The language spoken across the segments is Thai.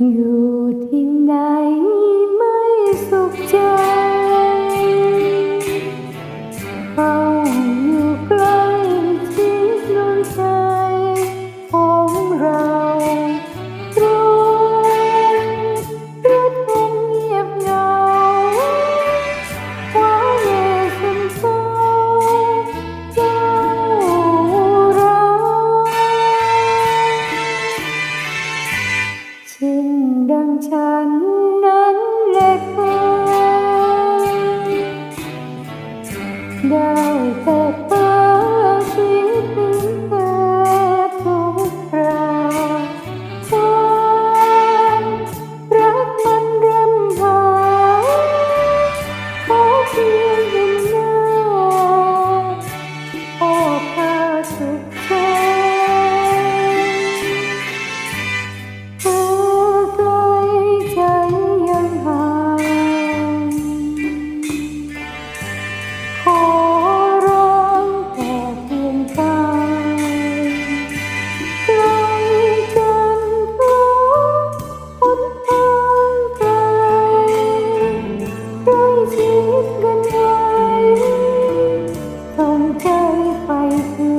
อยู่ที่ไหนไม่สุขใจ Now it's ใจไปคือ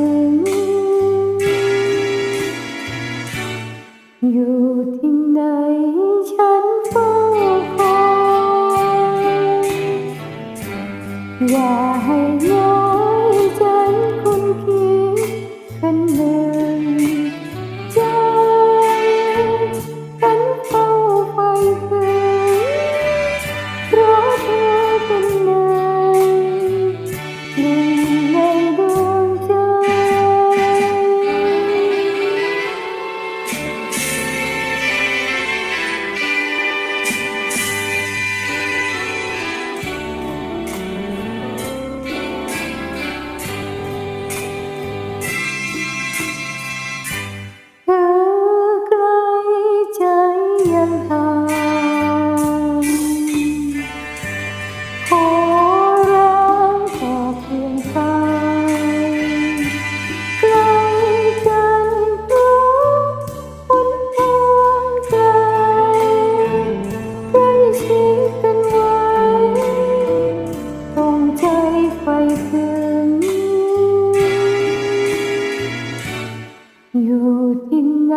อยู่ที่ไหน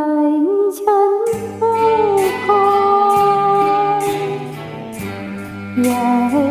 ฉันเฝ้าคอยอย่าให้